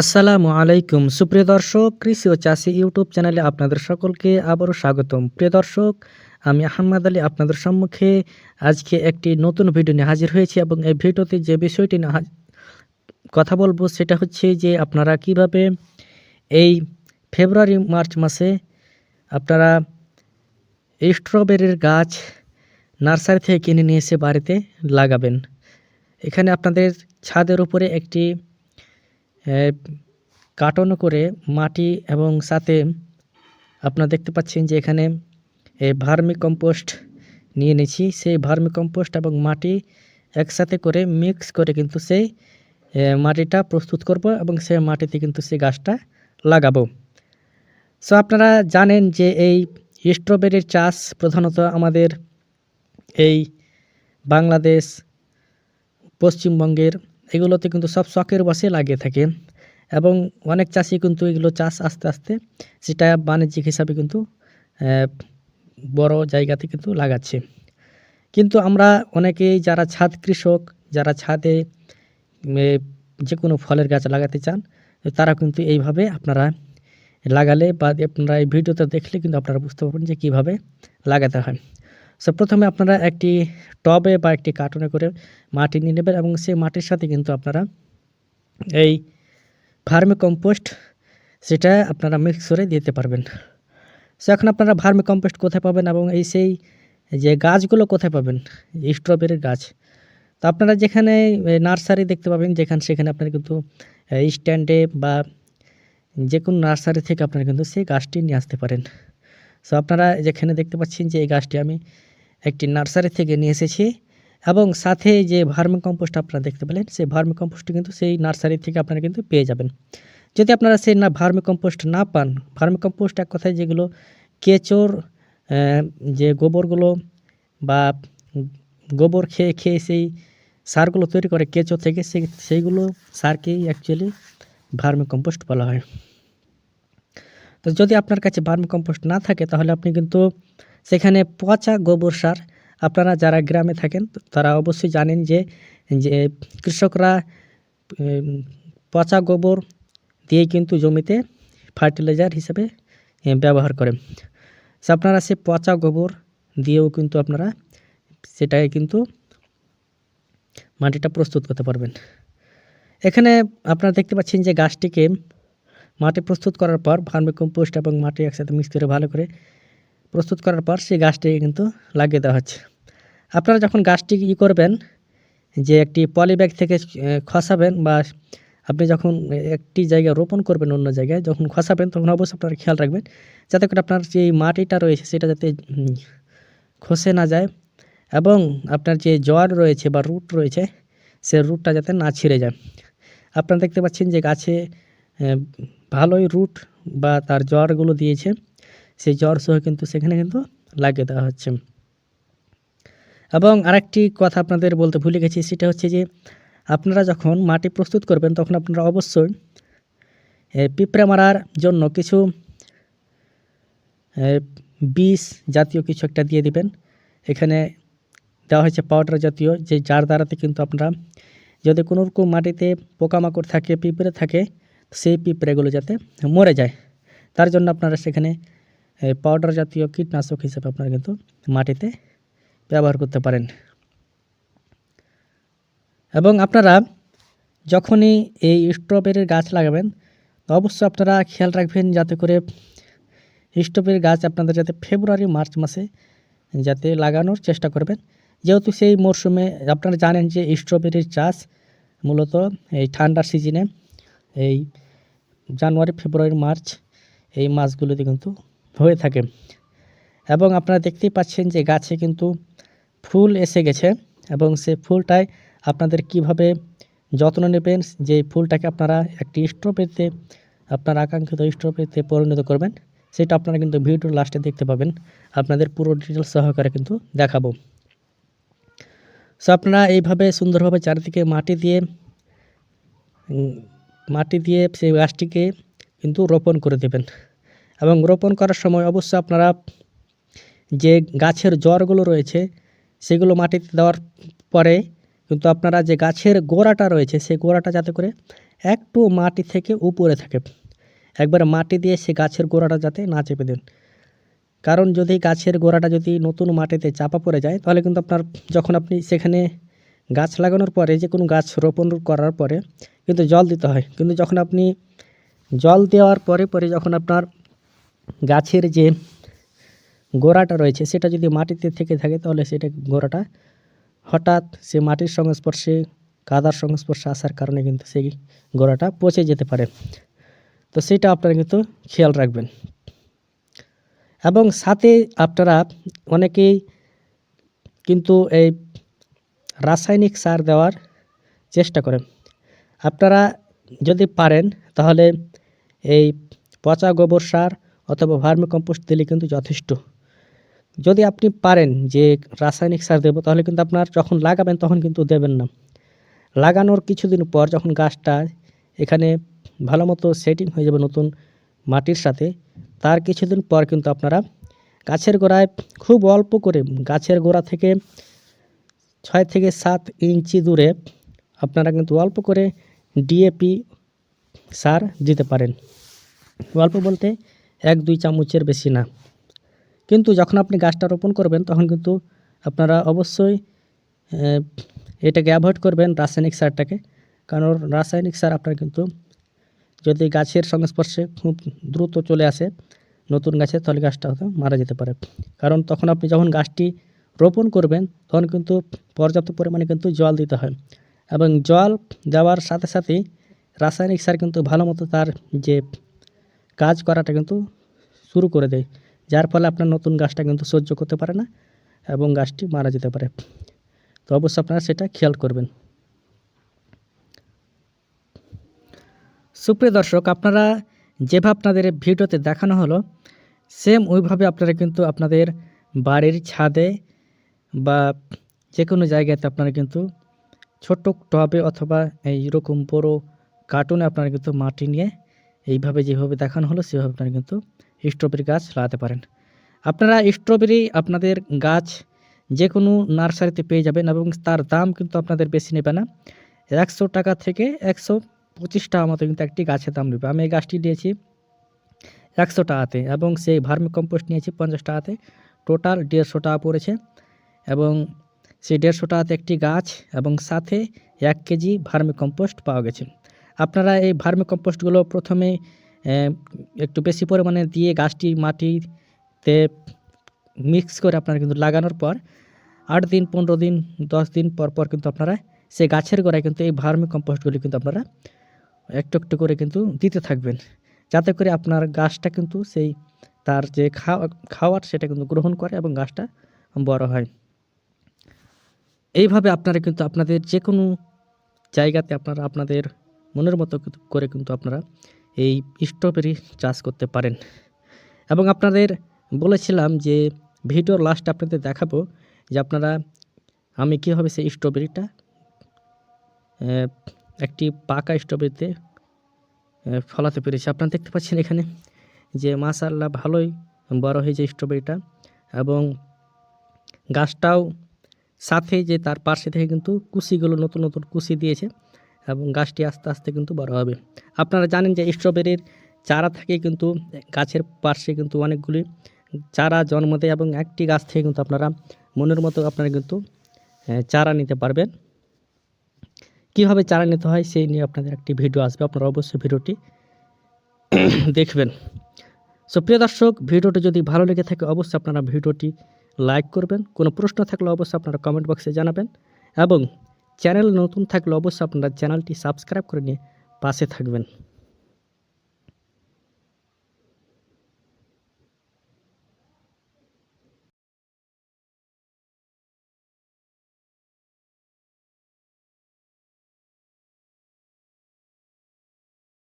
আসসালামু আলাইকুম। সুপ্রিয় দর্শক, কৃষি ও চাষি ইউটিউব চ্যানেলে আপনাদের সকলকে আবারও স্বাগতম। প্রিয় দর্শক, আমি আহম্মদ আলী আপনাদের সম্মুখে আজকে একটি নতুন ভিডিও নিয়ে হাজির হয়েছি এবং এই ভিডিওতে যে বিষয়টি নিয়ে কথা বলব সেটা হচ্ছে যে আপনারা কীভাবে এই ফেব্রুয়ারি, মার্চ মাসে আপনারা স্ট্রবেরির গাছ নার্সারি থেকে কিনে নিয়ে এসে বাড়িতে লাগাবেন। এখানে আপনাদের ছাদের উপরে একটি কার্টন করে মাটি এবং সাথে আপনারা দেখতে পাচ্ছেন যে এখানে ভার্মি কম্পোস্ট নিয়ে নিয়েছি। সেই ভার্মি কম্পোস্ট এবং মাটি একসাথে করে মিক্স করে কিন্তু সেই মাটিটা প্রস্তুত করব এবং সেই মাটিতে কিন্তু সেই গাছটা লাগাবো। সো, আপনারা জানেন যে এই স্ট্রবেরির চাষ প্রধানত আমাদের এই বাংলাদেশ, পশ্চিমবঙ্গের এগুলোতে কিন্তু সব শখের বসে লাগিয়ে থাকে। এবং অনেক চাষি কিন্তু এগুলো চাষ আস্তে আস্তে সেটা বাণিজ্যিক হিসাবে কিন্তু বড় জায়গাতে কিন্তু লাগাচ্ছে। কিন্তু আমরা অনেকেই যারা ছাদ কৃষক, যারা ছাদে যে কোনো ফলের গাছ লাগাতে চান, তারা কিন্তু এইভাবে আপনারা লাগালে বা আপনারা এই ভিডিওতে দেখলে কিন্তু আপনারা বুঝতে পারবেন যে কীভাবে লাগাতে হয়। সো প্রথমে আপনারা একটি টবে বা একটি কার্টুনে করে মাটি নিয়ে নেবেন এবং সেই মাটির সাথে কিন্তু আপনারা এই ভার্মি কম্পোস্ট সেটা আপনারা মিক্স করে দিতে পারবেন। সো এখন আপনারা ভার্মি কম্পোস্ট কোথায় পাবেন এবং এই সেই যে গাছগুলো কোথায় পাবেন? স্ট্রবেরির গাছ। তো আপনারা যেখানে নার্সারি দেখতে পাবেন, যেখানে, সেখানে আপনারা কিন্তু স্ট্যান্ডে বা যে কোনো নার্সারি থেকে আপনারা কিন্তু সেই গাছটি নিয়ে আসতে পারেন। সো আপনারা যেখানে দেখতে পাচ্ছেন যে এই গাছটি আমি একটি নার্সারি থেকে নিয়ে এসেছি এবং সাথে যে ভার্মি কম্পোস্ট আপনারা দেখতে পেলেন, সেই ভার্মি কম্পোস্টটি কিন্তু সেই নার্সারি থেকে আপনারা কিন্তু পেয়ে যাবেন। যদি আপনারা সেই না ভার্মি কম্পোস্ট না পান ভার্মি কম্পোস্ট এক কথায় যেগুলো কেঁচোর যে গোবরগুলো বা গোবর খেয়ে খেয়ে সেই সারগুলো তৈরি করে কেঁচো থেকে, সেই, সেইগুলো সারকেই অ্যাকচুয়ালি ভার্মি কম্পোস্ট বলা হয়। তো যদি আপনার কাছে ভার্মি কম্পোস্ট না থাকে, তাহলে আপনি কিন্তু সেখানে পচা গোবর সার আপনারা যারা গ্রামে থাকেন, তারা অবশ্যই জানেন যে যে কৃষকরা পচা গোবর দিয়ে কিন্তু জমিতে ফার্টিলাইজার হিসেবে ব্যবহার করে সো আপনারা সে পচা গোবর দিয়েও কিন্তু আপনারা সেটাই কিন্তু মাটিটা প্রস্তুত করতে পারবেন। এখানে আপনারা দেখতে পাচ্ছেন যে গাছটিকে মাটি প্রস্তুত করার পর ভার্মি কম্পোস্ট এবং মাটি একসাথে মিক্স করে ভালো করে প্রস্তুত করার পর সেই গাছটিকে কিন্তু লাগিয়ে দেওয়া হচ্ছে। আপনারা যখন গাছটি ই করবেন, যে একটি পলি ব্যাগ থেকে খসাবেন বা আপনি যখন একটি জায়গায় রোপণ করবেন অন্য জায়গায়, যখন খসাবেন তখন অবশ্যই আপনারা খেয়াল রাখবেন যাতে করে আপনার যে মাটিটা রয়েছে সেটা যাতে খসে না যায় এবং আপনার যে জড় রয়েছে বা রুট রয়েছে, সে রুটটা যাতে না ছিঁড়ে যায়। আপনারা দেখতে পাচ্ছেন যে গাছে ভালোই রুট বা তার জ্বরগুলো দিয়েছে, সেই জ্বর সহ কিন্তু সেখানে কিন্তু লাগিয়ে দেওয়া হচ্ছে। এবং আরেকটি কথা আপনাদের বলতে ভুলে গেছি, সেটা হচ্ছে যে আপনারা যখন মাটি প্রস্তুত করবেন, তখন আপনারা অবশ্যই পিঁপড়ে মারার জন্য কিছু বিষ জাতীয় কিছু একটা দিয়ে দিবেন। এখানে দেওয়া হয়েছে পাউডার জাতীয়, যে যার দ্বারাতে কিন্তু আপনারা, যদি কোনো রকম মাটিতে পোকামাকড় থাকে, পিঁপড়ে থাকে সেই পিঁপড়েগুলো যাতে মরে যায়। তার জন্য আপনারা সেখানে পাউডার জাতীয় কীটনাশক হিসেবে আপনারা কিন্তু মাটিতে ব্যবহার করতে পারেন। এবং আপনারা যখনই এই স্ট্রবেরির গাছ লাগাবেন, অবশ্যই আপনারা খেয়াল রাখবেন যাতে করে স্ট্রবেরির গাছ আপনাদের যাতে ফেব্রুয়ারি মার্চ মাসে যাতে লাগানোর চেষ্টা করবেন। যেহেতু সেই মরশুমে আপনারা জানেন যে স্ট্রবেরির চাষ মূলত এই ঠান্ডার সিজনে এই জানুয়ারি, ফেব্রুয়ারি, মার্চ এই মাসগুলোতে কিন্তু হয়ে থাকে। এবং আপনারা দেখতেই পাচ্ছেন যে গাছে কিন্তু ফুল এসে গেছে এবং সে ফুলটায় আপনাদের কীভাবে যত্ন নেবেন, যে ফুলটাকে আপনারা একটি স্ট্রবেরিতে, আপনার আকাঙ্ক্ষিত স্ট্রবেরিতে পরিণত করবেন, সেটা আপনারা কিন্তু ভিডিওর লাস্টে দেখতে পাবেন। আপনাদের পুরো ডিটেলস সহকারে কিন্তু দেখাবো। সো আপনারা এইভাবে সুন্দরভাবে চারিদিকে মাটি দিয়ে মাটি দিয়ে সেই গাছটিকে কিন্তু রোপণ করে দেবেন। এবং রোপণ করার সময় অবশ্যই আপনারা যে গাছের জড়গুলো রয়েছে, সেগুলো মাটিতে দেওয়ার পরে কিন্তু আপনারা যে গাছের গোড়াটা রয়েছে, সেই গোড়াটা যাতে করে একটু মাটি থেকে উপরে থাকে। একবার মাটি দিয়ে সে গাছের গোড়াটা যাতে না চেপে দেন। কারণ যদি গাছের গোড়াটা যদি নতুন মাটিতে চাপা পড়ে যায়, তাহলে কিন্তু আপনার যখন আপনি সেখানে গাছ লাগানোর পরে, যে কোনো গাছ রোপণ করার পরে কিন্তু জল দিতে হয়। কিন্তু যখন আপনি জল দেওয়ার পরে পরে যখন আপনার গাছের যে গোড়াটা রয়েছে, সেটা যদি মাটিতে থেকে থাকে, তাহলে সেটা গোড়াটা হঠাৎ সে মাটির সংস্পর্শে, কাদার সংস্পর্শে আসার কারণে কিন্তু সেই গোড়াটা পচে যেতে পারে। তো সেটা আপনারা কিন্তু খেয়াল রাখবেন। এবং সাথে আপনারা অনেকেই কিন্তু এই রাসায়নিক সার দেওয়ার চেষ্টা করেন। আপনারা যদি পারেন, তাহলে এই পচা গোবর সার অথবা ভার্মি কম্পোস্ট দিলে কিন্তু যথেষ্ট। যদি আপনি পারেন যে রাসায়নিক সার দেবো, তাহলে কিন্তু আপনার যখন লাগাবেন, তখন কিন্তু দেবেন না। লাগানোর কিছুদিন পর যখন গাছটা এখানে ভালো মতো সেটিং হয়ে যাবে নতুন মাটির সাথে, তার কিছুদিন পর কিন্তু আপনারা গাছের গোড়ায় খুব অল্প করে গাছের গোড়া থেকে ছয় থেকে সাত ইঞ্চি দূরে আপনারা কিন্তু অল্প করে ডিএপি সার দিতে পারেন। অল্প বলতে এক দুই চামচের বেশি না। কিন্তু যখন আপনি গাছটা রোপণ করবেন, তখন কিন্তু আপনারা অবশ্যই এটাকে অ্যাভয়েড করবেন রাসায়নিক সারটাকে। কারণ রাসায়নিক সার আপনার কিন্তু যদি গাছের সংস্পর্শে খুব দ্রুত চলে আসে, নতুন গাছে তাহলে গাছটা হয়তো মারা যেতে পারে। কারণ তখন আপনি যখন গাছটি রোপণ করবেন, তখন কিন্তু পর্যাপ্ত পরিমাণে কিন্তু জল দিতে হয়। এবং জল দেওয়ার সাথে সাথেই রাসায়নিক সার কিন্তু ভালো মতো তার যে কাজ করাটা কিন্তু শুরু করে দেয়, যার ফলে আপনার নতুন গাছটা কিন্তু সহ্য করতে পারে না এবং গাছটি মারা যেতে পারে। তো অবশ্যই আপনারা সেটা খেয়াল করবেন। সুপ্রিয় দর্শক, আপনারা যেভাবে আপনাদের ভিডিওতে দেখানো হলো সেম ওইভাবে আপনারা কিন্তু আপনাদের বাড়ির ছাদে বা যে কোনো জায়গাতে আপনারা কিন্তু ছোট্ট টবে অথবা এইরকম বড় কার্টুনে আপনারা কিন্তু মাটি নিয়ে এইভাবে যেভাবে দেখানো হলো, সেভাবে আপনারা কিন্তু স্ট্রবেরি গাছ লাগাতে পারেন। আপনারা স্ট্রবেরি আপনাদের গাছ যে কোনো নার্সারিতে পেয়ে যাবেন এবং তার দাম কিন্তু আপনাদের বেশি নেবে না। একশো টাকা থেকে একশো পঁচিশ টাকা মতো কিন্তু একটি গাছের দাম নেবে। আমি এই গাছটি দিয়েছি একশো টাকাতে এবং সেই ভার্মি কম্পোস্ট নিয়েছি পঞ্চাশ টাকাতে। টোটাল দেড়শো টাকা পড়েছে। এবং সেই দেড়শো টাকাতে একটি গাছ এবং সাথে এক কেজি ভার্মি কম্পোস্ট পাওয়া গেছে। আপনারা এই ভার্মি কম্পোস্টগুলো প্রথমে একটু বেশি পরিমাণে দিয়ে গাছটি মাটিতে মিক্স করে আপনারা কিন্তু লাগানোর পর, আট দিন, পনেরো দিন, দশ দিন পর পর কিন্তু আপনারা সেই গাছের গোড়ায় কিন্তু এই ভার্মি কম্পোস্টগুলি কিন্তু আপনারা একটু একটু করে কিন্তু দিতে থাকবেন। যাতে করে আপনার গাছটা কিন্তু সেই তার যে খাওয়া, খাওয়ার সেটা কিন্তু গ্রহণ করে এবং গাছটা বড় হয়। এইভাবে আপনারা কিন্তু আপনাদের যে কোনো জায়গাতে আপনারা আপনাদের মনের মতো করে কিন্তু আপনারা এই স্ট্রবেরি চাষ করতে পারেন। এবং আপনাদের বলেছিলাম যে ভিডিওর লাস্ট আপনাদের দেখাবো যে আপনারা আমি কীভাবে সেই স্ট্রবেরিটা একটি পাকা স্ট্রবেরিতে ফলাতে পেরেছি। আপনারা দেখতে পাচ্ছেন এখানে যে মাশাআল্লাহ ভালোই বড় হয়েছে স্ট্রবেরিটা এবং গাছটাও সাথে যে তার পাশে থেকে কিন্তু কুশিগুলো নতুন নতুন কুশি দিয়েছে এবং গাছটি আস্তে আস্তে কিন্তু বড় হবে। আপনারা জানেন যে স্ট্রবেরির চারা থেকে কিন্তু গাছের পাশে কিন্তু অনেকগুলি চারা জন্ম দেয় এবং একটি গাছ থেকে কিন্তু আপনারা মনের মতো আপনারা কিন্তু চারা নিতে পারবেন। কীভাবে চারা নিতে হয় সেই নিয়ে আপনাদের একটি ভিডিও আসবে, আপনারা অবশ্যই ভিডিওটি দেখবেন। সো প্রিয় দর্শক, ভিডিওটি যদি ভালো লেগে থাকে, অবশ্যই আপনারা ভিডিওটি লাইক করবেন। কোনো প্রশ্ন থাকলে অবশ্যই আপনারা কমেন্ট বক্সে জানাবেন এবং চ্যানেল নতুন থাকলে অবশ্যই আপনারা চ্যানেলটি সাবস্ক্রাইব করে নিয়ে পাশে থাকবেন।